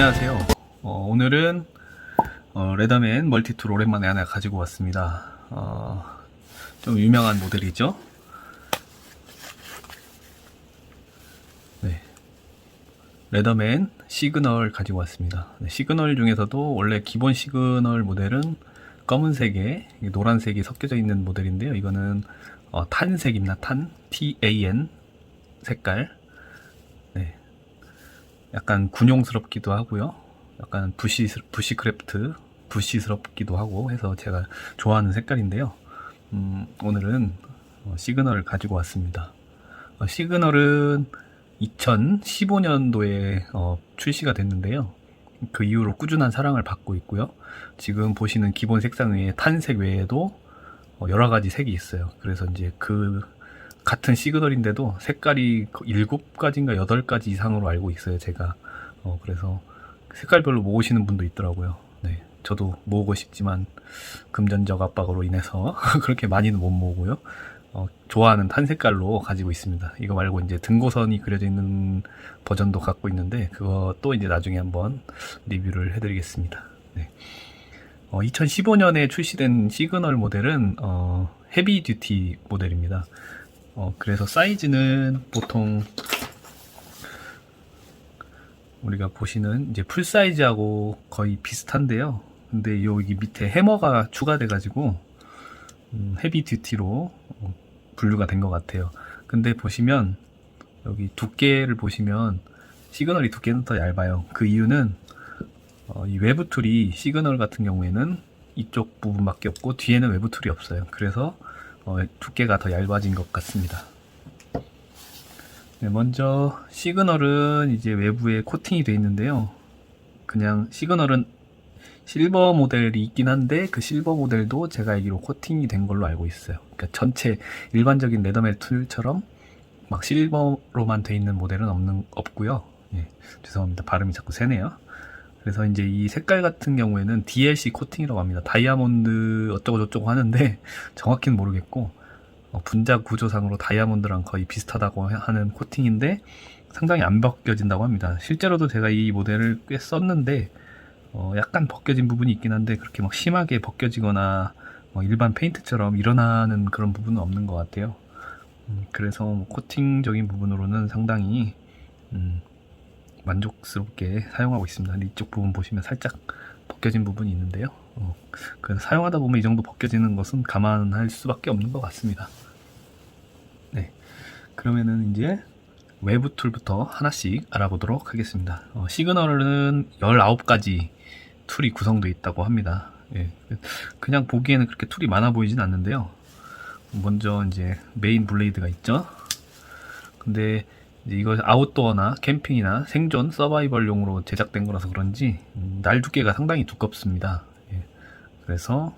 안녕하세요. 어, 오늘은 어, 레더맨 멀티툴 오랜만에 하나 가지고 왔습니다. 어, 좀 유명한 모델이죠. 네. 레더맨 시그널 가지고 왔습니다. 네, 시그널 중에서도 원래 기본 시그널 모델은 검은색에 노란색이 섞여져 있는 모델인데요. 이거는 어, 탄색입니다. 탄 T-A-N 색깔. 네. 약간 군용스럽기도 하고요. 약간 부시 부시크래프트 부시스럽기도 하고 해서 제가 좋아하는 색깔인데요. 음, 오늘은 어, 시그널을 가지고 왔습니다. 어, 시그널은 2015년도에 어, 출시가 됐는데요. 그 이후로 꾸준한 사랑을 받고 있고요. 지금 보시는 기본 색상 외에 탄색 외에도 어, 여러 가지 색이 있어요. 그래서 이제 그 같은 시그널인데도 색깔이 7가지인가 8가지 이상으로 알고 있어요, 제가. 어, 그래서 색깔별로 모으시는 분도 있더라고요. 네. 저도 모으고 싶지만 금전적 압박으로 인해서 그렇게 많이는 못 모으고요. 어, 좋아하는 탄 색깔로 가지고 있습니다. 이거 말고 이제 등고선이 그려져 있는 버전도 갖고 있는데 그것도 이제 나중에 한번 리뷰를 해드리겠습니다. 네. 어, 2015년에 출시된 시그널 모델은 어, 헤비 듀티 모델입니다. 어, 그래서 사이즈는 보통 우리가 보시는 이제 풀 사이즈하고 거의 비슷한데요. 근데 여기 밑에 해머가 추가돼 가지고 음, 헤비 듀티로 어, 분류가 된 것 같아요. 근데 보시면 여기 두께를 보시면 시그널이 두께는 더 얇아요. 그 이유는 어, 이 외부 툴이 시그널 같은 경우에는 이쪽 부분밖에 없고 뒤에는 외부 툴이 없어요. 그래서 어, 두께가 더 얇아진 것 같습니다. 네, 먼저 시그널은 이제 외부에 코팅이 되어 있는데요. 그냥 시그널은 실버 모델이 있긴 한데 그 실버 모델도 제가 알기로 코팅이 된 걸로 알고 있어요. 그러니까 전체 일반적인 레더멜 툴처럼 막 실버로만 돼 있는 모델은 없는 없고요. 예, 죄송합니다. 발음이 자꾸 새네요. 그래서 이제 이 색깔 같은 경우에는 DLC 코팅이라고 합니다. 다이아몬드 어쩌고 저쩌고 하는데 정확히는 모르겠고 어, 분자 구조상으로 다이아몬드랑 거의 비슷하다고 하는 코팅인데 상당히 안 벗겨진다고 합니다. 실제로도 제가 이 모델을 꽤 썼는데 어, 약간 벗겨진 부분이 있긴 한데 그렇게 막 심하게 벗겨지거나 뭐 일반 페인트처럼 일어나는 그런 부분은 없는 것 같아요. 음, 그래서 뭐 코팅적인 부분으로는 상당히 음, 만족스럽게 사용하고 있습니다. 이쪽 부분 보시면 살짝 벗겨진 부분이 있는데요. 어, 그래서 사용하다 보면 이 정도 벗겨지는 것은 감안할 수밖에 없는 것 같습니다. 네. 그러면은 이제 외부 툴부터 하나씩 알아보도록 하겠습니다. 어, 시그널은 19가지 툴이 구성되어 있다고 합니다. 예. 그냥 보기에는 그렇게 툴이 많아 보이진 않는데요. 먼저 이제 메인 블레이드가 있죠. 근데 이거 아웃도어나 캠핑이나 생존 서바이벌용으로 제작된 거라서 그런지 음, 날 두께가 상당히 두껍습니다. 예. 그래서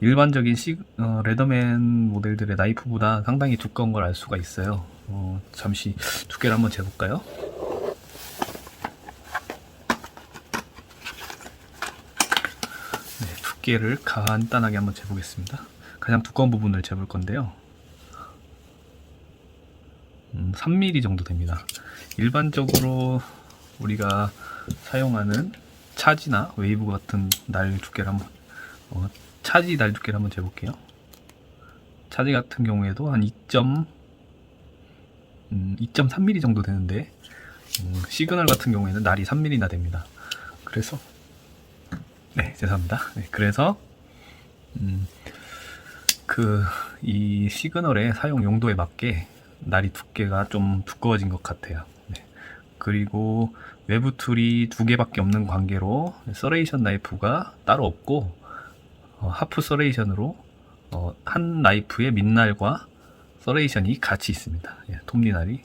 일반적인 시, 어, 레더맨 모델들의 나이프보다 상당히 두꺼운 걸 알 수가 있어요. 어, 잠시 두께를 한번 재볼까요? 네, 두께를 간단하게 한번 재보겠습니다. 가장 두꺼운 부분을 재볼 건데요. 음, 3mm 정도 됩니다. 일반적으로 우리가 사용하는 차지나 웨이브 같은 날 두께를 한번 어, 차지 날 두께를 한번 재볼게요. 차지 같은 경우에도 한 2. 음, 2.3mm 정도 되는데 음, 시그널 같은 경우에는 날이 3mm나 됩니다. 그래서 네 죄송합니다. 네, 그래서 음, 그 이 시그널의 사용 용도에 맞게 날이 두께가 좀 두꺼워진 것 같아요. 네. 그리고 외부 툴이 두 개밖에 없는 관계로 서레이션 나이프가 따로 없고 어, 하프 서레이션으로 어, 한 나이프의 밑날과 서레이션이 같이 있습니다. 예, 톱니날이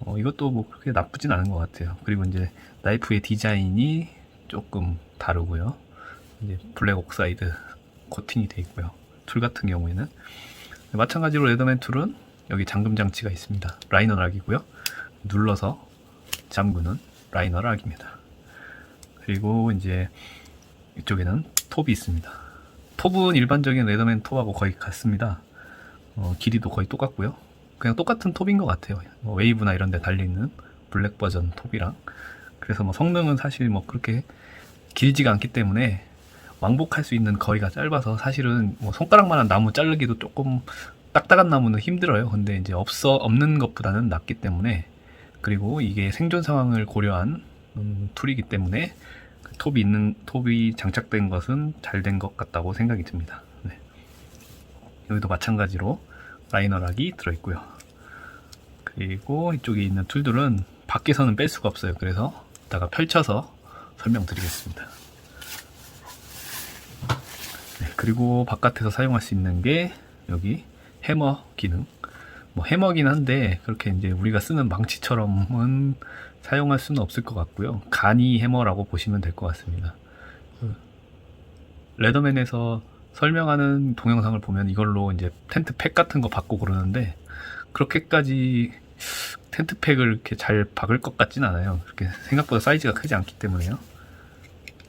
어, 이것도 뭐 그렇게 나쁘진 않은 것 같아요. 그리고 이제 나이프의 디자인이 조금 다르고요. 이제 블랙 옥사이드 코팅이 되어 있고요. 툴 같은 경우에는 마찬가지로 레더맨 툴은 여기 잠금 장치가 있습니다. 라이너 락이고요. 눌러서 잠그는 라이너 락입니다. 그리고 이제 이쪽에는 톱이 있습니다. 톱은 일반적인 레더맨 톱하고 거의 같습니다. 어, 길이도 거의 똑같고요. 그냥 똑같은 톱인 것 같아요. 뭐 웨이브나 이런 데 달리는 블랙 버전 톱이랑 그래서 뭐 성능은 사실 뭐 그렇게 길지가 않기 때문에 왕복할 수 있는 거리가 짧아서 사실은 뭐 손가락만한 나무 자르기도 조금 딱딱한 나무는 힘들어요. 근데 이제 없어 없는 것보다는 낫기 때문에 그리고 이게 생존 상황을 고려한 음, 툴이기 때문에 그 톱이 있는 톱이 장착된 것은 잘 된 것 같다고 생각이 듭니다. 네. 여기도 마찬가지로 라이너락이 들어있고요. 그리고 이쪽에 있는 툴들은 밖에서는 뺄 수가 없어요. 그래서 이따가 펼쳐서 설명드리겠습니다. 네, 그리고 바깥에서 사용할 수 있는 게 여기 해머 기능. 뭐 해머긴 한데 그렇게 이제 우리가 쓰는 망치처럼은 사용할 수는 없을 것 같고요. 간이 해머라고 보시면 될 것 같습니다. 그 레더맨에서 설명하는 동영상을 보면 이걸로 이제 텐트 팩 같은 거 받고 그러는데 그렇게까지 텐트 팩을 이렇게 잘 박을 것 같진 않아요. 그렇게 생각보다 사이즈가 크지 않기 때문에요.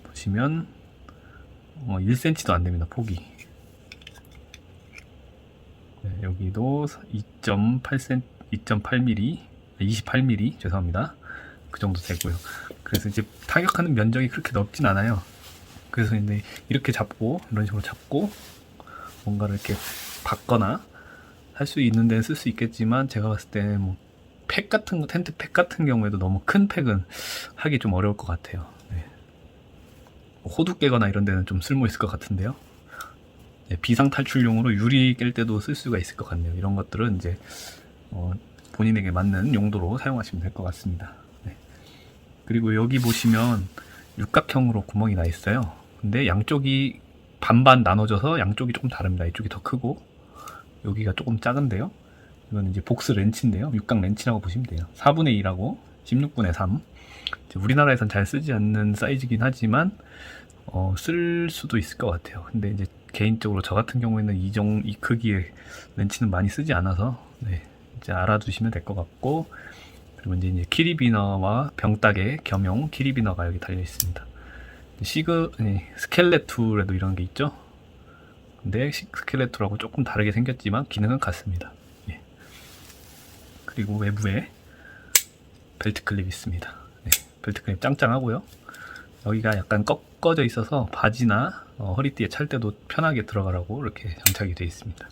보시면 어, 1cm도 안 됩니다. 폭이. 네, 여기도 2.8cm, 2.8mm, 28mm 죄송합니다. 그 정도 되고요. 그래서 이제 타격하는 면적이 그렇게 넓진 않아요. 그래서 이제 이렇게 잡고 이런 식으로 잡고 뭔가를 이렇게 박거나 할 수 있는 데는 쓸 수 있겠지만 제가 봤을 때는 뭐 팩 같은 거 텐트 팩 같은 경우에도 너무 큰 팩은 하기 좀 어려울 것 같아요. 네. 호두 깨거나 이런 데는 좀 쓸모 있을 것 같은데요. 네, 비상 탈출용으로 유리 깰 때도 쓸 수가 있을 것 같네요. 이런 것들은 이제 어, 본인에게 맞는 용도로 사용하시면 될 것 같습니다. 네. 그리고 여기 보시면 육각형으로 구멍이 나 있어요. 근데 양쪽이 반반 나눠져서 양쪽이 조금 다릅니다. 이쪽이 더 크고 여기가 조금 작은데요. 이건 이제 복스 렌치인데요. 육각 렌치라고 보시면 돼요. 4분의 2라고 16분의 3. 이제 우리나라에선 잘 쓰지 않는 사이즈긴 하지만 어, 쓸 수도 있을 것 같아요. 근데 이제 개인적으로 저 같은 경우에는 이 정, 이 크기의 렌치는 많이 쓰지 않아서, 네, 이제 알아두시면 될 것 같고, 그리고 이제, 이제 키리비너와 병따개 겸용 키리비너가 여기 달려 있습니다. 시그, 네, 스켈레툴에도 이런 게 있죠? 근데 시- 스켈레툴하고 조금 다르게 생겼지만 기능은 같습니다. 예. 그리고 외부에 벨트 클립이 있습니다. 네, 벨트 클립 짱짱하고요. 여기가 약간 꺾어져 있어서 바지나 어, 허리띠에 찰 때도 편하게 들어가라고 이렇게 장착이 되어 있습니다.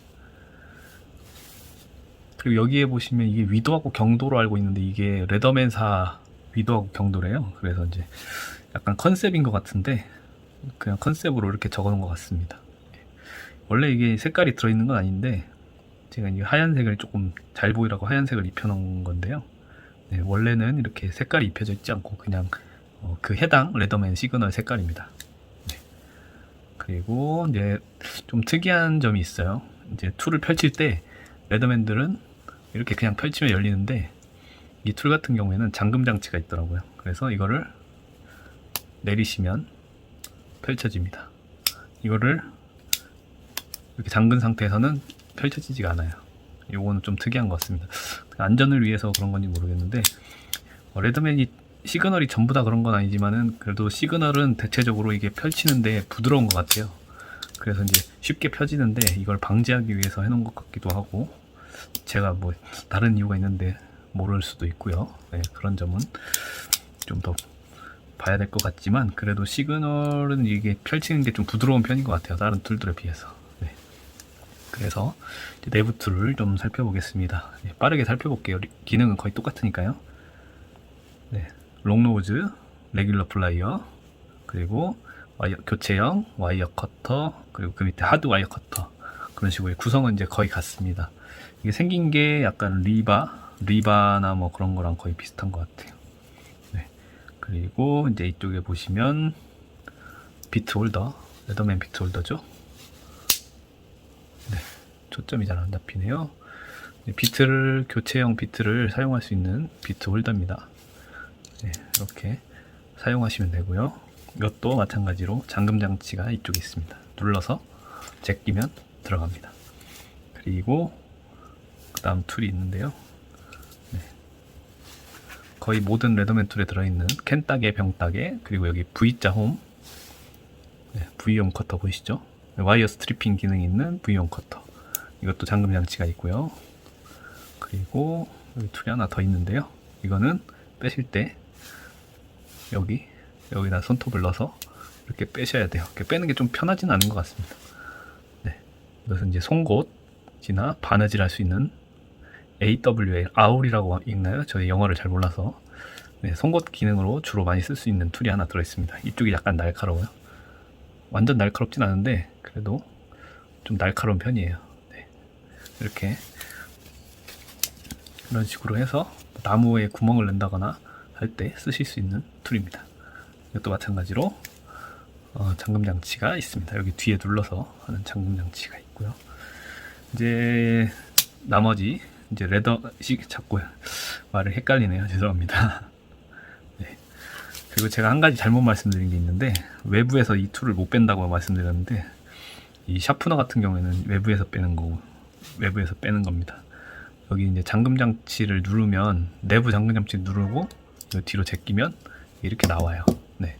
그리고 여기에 보시면 이게 위도하고 경도로 알고 있는데 이게 레더맨사 위도하고 경도래요. 그래서 이제 약간 컨셉인 것 같은데 그냥 컨셉으로 이렇게 적어놓은 것 같습니다. 원래 이게 색깔이 들어있는 건 아닌데 제가 이 하얀색을 조금 잘 보이라고 하얀색을 입혀놓은 건데요. 네, 원래는 이렇게 색깔이 입혀져 있지 않고 그냥 어, 그 해당 레더맨 시그널 색깔입니다. 네. 그리고 이제 좀 특이한 점이 있어요. 이제 툴을 펼칠 때 레더맨들은 이렇게 그냥 펼치면 열리는데 이 툴 같은 경우에는 잠금 장치가 있더라고요. 그래서 이거를 내리시면 펼쳐집니다. 이거를 이렇게 잠근 상태에서는 펼쳐지지가 않아요. 요거는 좀 특이한 것 같습니다. 안전을 위해서 그런 건지 모르겠는데 어, 레드맨이 시그널이 전부 다 그런 건 아니지만은 그래도 시그널은 대체적으로 이게 펼치는데 부드러운 것 같아요. 그래서 이제 쉽게 펴지는데 이걸 방지하기 위해서 해놓은 것 같기도 하고 제가 뭐 다른 이유가 있는데 모를 수도 있고요. 네, 그런 점은 좀 더 봐야 될 것 같지만 그래도 시그널은 이게 펼치는 게 좀 부드러운 편인 것 같아요. 다른 툴들에 비해서. 네. 그래서 내부 툴을 좀 살펴보겠습니다. 네, 빠르게 살펴볼게요. 리- 기능은 거의 똑같으니까요. 네, 롱노즈, 레귤러 플라이어, 그리고 와이어, 교체형, 와이어 커터, 그리고 그 밑에 하드 와이어 커터. 그런 식으로 구성은 이제 거의 같습니다. 이게 생긴 게 약간 리바, 리바나 뭐 그런 거랑 거의 비슷한 것 같아요. 네. 그리고 이제 이쪽에 보시면 비트 홀더, 레더맨 비트 홀더죠. 네. 초점이 잘 안 잡히네요. 네, 비트를, 교체형 비트를 사용할 수 있는 비트 홀더입니다. 네, 이렇게 사용하시면 되고요. 이것도 마찬가지로 잠금 장치가 이쪽에 있습니다. 눌러서 제끼면 들어갑니다. 그리고 그 다음 툴이 있는데요. 네. 거의 모든 레더맨 툴에 들어있는 캔 따개, 병 따개, 그리고 여기 V자 홈, 네, V홈 커터 보이시죠? 와이어 스트리핑 기능이 있는 V홈 커터. 이것도 잠금 장치가 있고요. 그리고 여기 툴이 하나 더 있는데요. 이거는 빼실 때 여기 여기다 손톱을 넣어서 이렇게 빼셔야 돼요. 이렇게 빼는 게 좀 편하진 않은 것 같습니다. 네, 이것은 이제 송곳이나 바느질 할 수 있는 AWA 아울이라고 읽나요? 저희 영어를 잘 몰라서 네, 송곳 기능으로 주로 많이 쓸 수 있는 툴이 하나 들어있습니다. 이쪽이 약간 날카로워요. 완전 날카롭진 않은데 그래도 좀 날카로운 편이에요. 네, 이렇게 이런 식으로 해서 나무에 구멍을 낸다거나 할 때 쓰실 수 있는 툴입니다. 이것도 마찬가지로 어, 잠금 장치가 있습니다. 여기 뒤에 눌러서 하는 잠금 장치가 있고요. 이제 나머지 이제 레더식 자꾸 말을 헷갈리네요. 죄송합니다. 네. 그리고 제가 한 가지 잘못 말씀드린 게 있는데 외부에서 이 툴을 못 뺀다고 말씀드렸는데 이 샤프너 같은 경우에는 외부에서 빼는 거고 외부에서 빼는 겁니다. 여기 이제 잠금 장치를 누르면 내부 잠금 장치 누르고 이 뒤로 제끼면 이렇게 나와요. 네.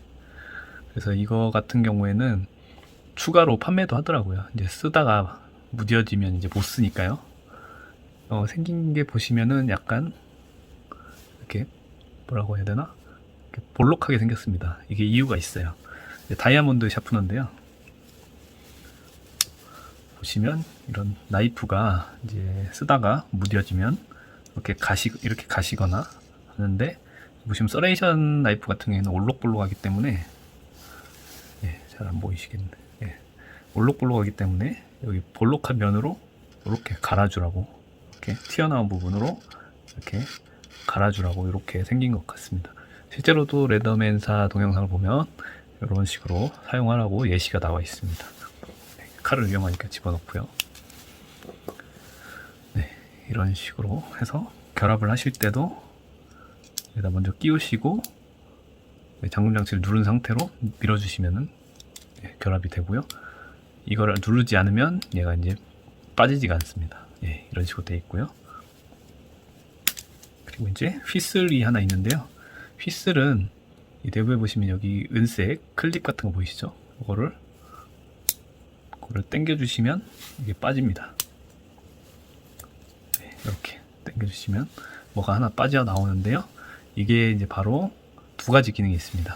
그래서 이거 같은 경우에는 추가로 판매도 하더라고요. 이제 쓰다가 무뎌지면 이제 못 쓰니까요. 어, 생긴 게 보시면은 약간 이렇게 뭐라고 해야 되나? 이렇게 볼록하게 생겼습니다. 이게 이유가 있어요. 다이아몬드 샤프너인데요. 보시면 이런 나이프가 이제 쓰다가 무뎌지면 이렇게 가시 이렇게 가시거나 하는데 보시면 서레이션 나이프 같은 경우에는 올록볼록하기 때문에 예, 잘 안 보이시겠네. 예, 올록볼록하기 때문에 여기 볼록한 면으로 이렇게 갈아주라고 이렇게 튀어나온 부분으로 이렇게 갈아주라고 이렇게 생긴 것 같습니다. 실제로도 레더맨사 동영상을 보면 이런 식으로 사용하라고 예시가 나와 있습니다. 네, 칼을 위험하니까 집어넣고요. 네, 이런 식으로 해서 결합을 하실 때도 여기다 먼저 끼우시고 네, 잠금 장치를 누른 상태로 밀어주시면은 예, 결합이 되고요. 이걸 누르지 않으면 얘가 이제 빠지지가 않습니다. 예, 이런 식으로 되어 있고요. 그리고 이제 휘슬이 하나 있는데요. 휘슬은 이 내부에 보시면 여기 은색 클립 같은 거 보이시죠? 이거를 그거를 당겨주시면 이게 빠집니다. 네, 이렇게 당겨주시면 뭐가 하나 빠져 나오는데요. 이게 이제 바로 두 가지 기능이 있습니다.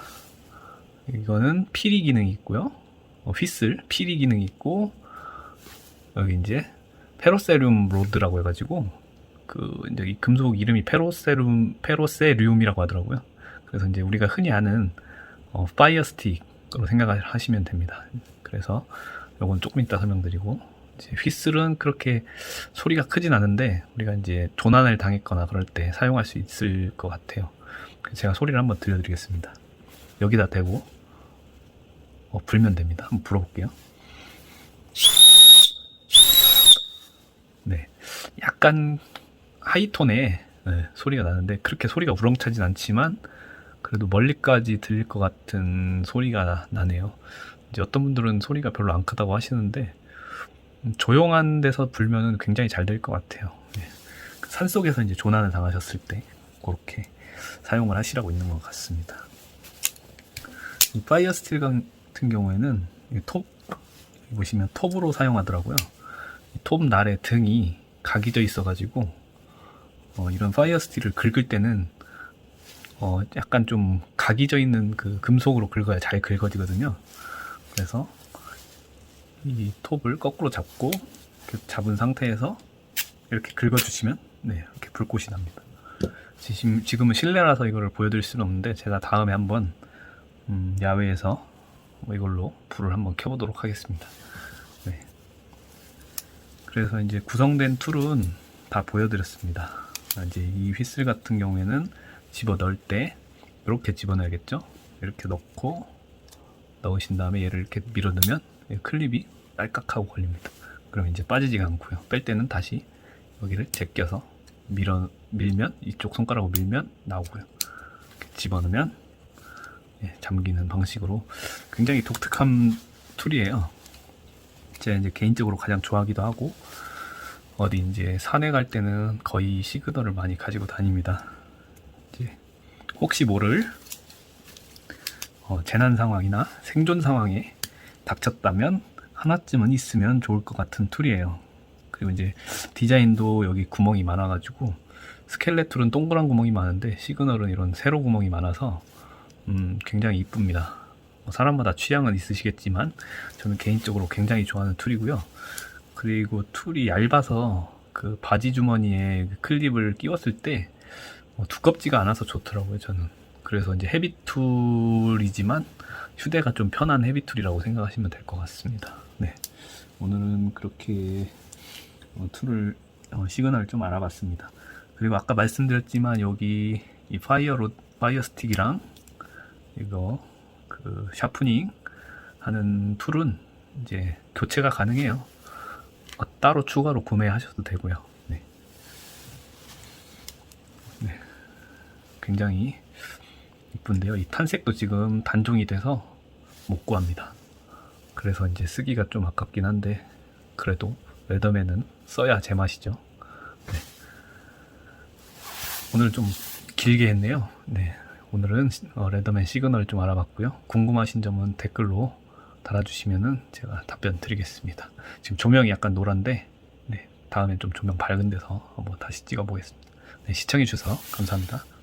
이거는 피리 기능이 있고요. 어, 휘슬, 피리 기능이 있고, 여기 이제 페로세륨 로드라고 해가지고, 그, 이제 이 금속 이름이 페로세륨, 페로세륨이라고 하더라고요. 그래서 이제 우리가 흔히 아는, 어, 파이어 스틱으로 생각을 하시면 됩니다. 그래서 요건 조금 이따 설명드리고, 휘슬은 그렇게 소리가 크진 않은데, 우리가 이제 조난을 당했거나 그럴 때 사용할 수 있을 것 같아요. 제가 소리를 한번 들려드리겠습니다. 여기다 대고, 어, 불면 됩니다. 한번 불어볼게요. 네, 약간 하이톤의 네, 소리가 나는데 그렇게 소리가 우렁차진 않지만 그래도 멀리까지 들릴 것 같은 소리가 나네요. 이제 어떤 분들은 소리가 별로 안 크다고 하시는데 음, 조용한 데서 불면은 굉장히 잘 될 것 같아요. 네. 산 속에서 이제 조난을 당하셨을 때 그렇게 사용을 하시라고 있는 것 같습니다. 이 파이어 스틸 같은 경우에는 이 톱, 보시면 톱으로 사용하더라고요. 이톱 날의 등이 각이져 있어가지고, 어, 이런 파이어 스틸을 긁을 때는, 어, 약간 좀 각이져 있는 그 금속으로 긁어야 잘 긁어지거든요. 그래서 이 톱을 거꾸로 잡고, 잡은 상태에서 이렇게 긁어주시면, 네, 이렇게 불꽃이 납니다. 지금, 지금은 실내라서 이거를 보여드릴 수는 없는데, 제가 다음에 한번 음, 야외에서 뭐 이걸로 불을 한번 켜보도록 하겠습니다. 네. 그래서 이제 구성된 툴은 다 보여드렸습니다. 아, 이제 이 휘슬 같은 경우에는 집어 넣을 때 이렇게 집어넣어야겠죠? 이렇게 넣고 넣으신 다음에 얘를 이렇게 밀어 넣으면 클립이 딸깍하고 걸립니다. 그럼 이제 빠지지가 않고요. 뺄 때는 다시 여기를 제껴서 밀어 밀면 이쪽 손가락으로 밀면 나오고요. 집어넣으면 예, 잠기는 방식으로 굉장히 독특한 툴이에요. 제가 이제 개인적으로 가장 좋아하기도 하고 어디 이제 산에 갈 때는 거의 시그널을 많이 가지고 다닙니다. 이제 혹시 모를 어, 재난 상황이나 생존 상황에 닥쳤다면 하나쯤은 있으면 좋을 것 같은 툴이에요. 그리고 이제 디자인도 여기 구멍이 많아가지고 스켈레툴은 동그란 구멍이 많은데 시그널은 이런 세로 구멍이 많아서 음, 굉장히 이쁩니다. 뭐 사람마다 취향은 있으시겠지만 저는 개인적으로 굉장히 좋아하는 툴이고요. 그리고 툴이 얇아서 그 바지 주머니에 그 클립을 끼웠을 때 어, 두껍지가 않아서 좋더라고요. 저는 그래서 이제 헤비 툴이지만 휴대가 좀 편한 헤비 툴이라고 생각하시면 될 것 같습니다. 네, 오늘은 그렇게 어, 툴을 어, 시그널을 좀 알아봤습니다. 그리고 아까 말씀드렸지만 여기 이 파이어 로 파이어 스틱이랑 이거 그 샤프닝 하는 툴은 이제 교체가 가능해요. 어, 따로 추가로 구매하셔도 되고요. 네. 네. 굉장히 이쁜데요. 이 탄색도 지금 단종이 돼서 못 구합니다. 그래서 이제 쓰기가 좀 아깝긴 한데 그래도 레더맨은 써야 제맛이죠. 네. 오늘 좀 길게 했네요. 네. 오늘은 어, 레더맨 시그널을 좀 알아봤고요. 궁금하신 점은 댓글로 달아주시면은 제가 답변 드리겠습니다. 지금 조명이 약간 노란데, 네. 다음엔 좀 조명 밝은 데서 한번 다시 찍어보겠습니다. 네, 시청해주셔서 감사합니다.